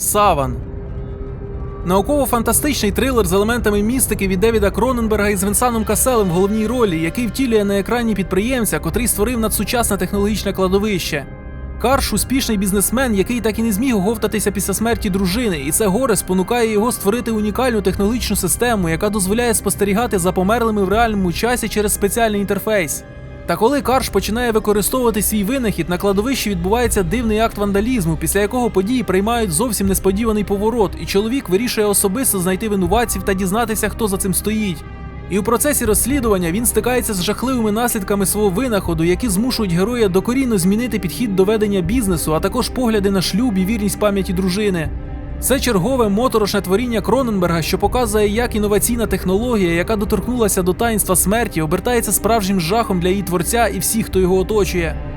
Саван. Науково-фантастичний трилер з елементами містики від Девіда Кроненберга із Венсаном Каселем в головній ролі, який втілює на екрані підприємця, котрий створив надсучасне технологічне кладовище. Карш успішний бізнесмен, який так і не зміг оговтатися після смерті дружини, і це горе спонукає його створити унікальну технологічну систему, яка дозволяє спостерігати за померлими в реальному часі через спеціальний інтерфейс. Та коли Карш починає використовувати свій винахід, на кладовищі відбувається дивний акт вандалізму, після якого події приймають зовсім несподіваний поворот, і чоловік вирішує особисто знайти винуватців та дізнатися, хто за цим стоїть. І у процесі розслідування він стикається з жахливими наслідками свого винаходу, які змушують героя докорінно змінити підхід до ведення бізнесу, а також погляди на шлюб і вірність пам'яті дружини. Це чергове моторошне творіння Кроненберга, що показує, як інноваційна технологія, яка доторкнулася до таїнства смерті, обертається справжнім жахом для її творця і всіх, хто його оточує.